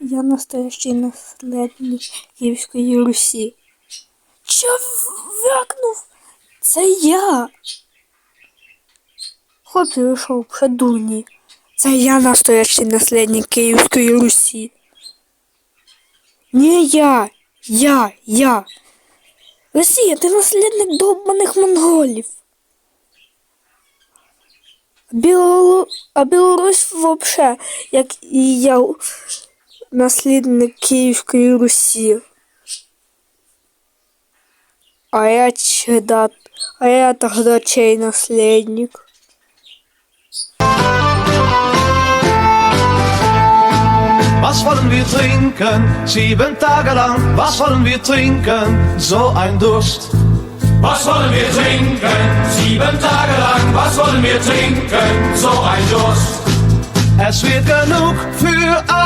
Я, настоящий наследник Київської Русі. Вякнув? Це я. Хлопці, ви що, дурні? Це я настоящий наследник Київської Русі. Не я, я, я. Росія, ти наслідник довбаних монголів. Білору... А Білорусь вообще, як і я, наслідник Київської Русі. А я чда... А я тогда чей наследник? Was wollen wir trinken? Sieben Tage lang. Was wollen wir trinken? So ein Durst. Was wollen wir trinken? Sieben Tage lang. Was wollen wir trinken? So ein Durst. Es wird genug für alle.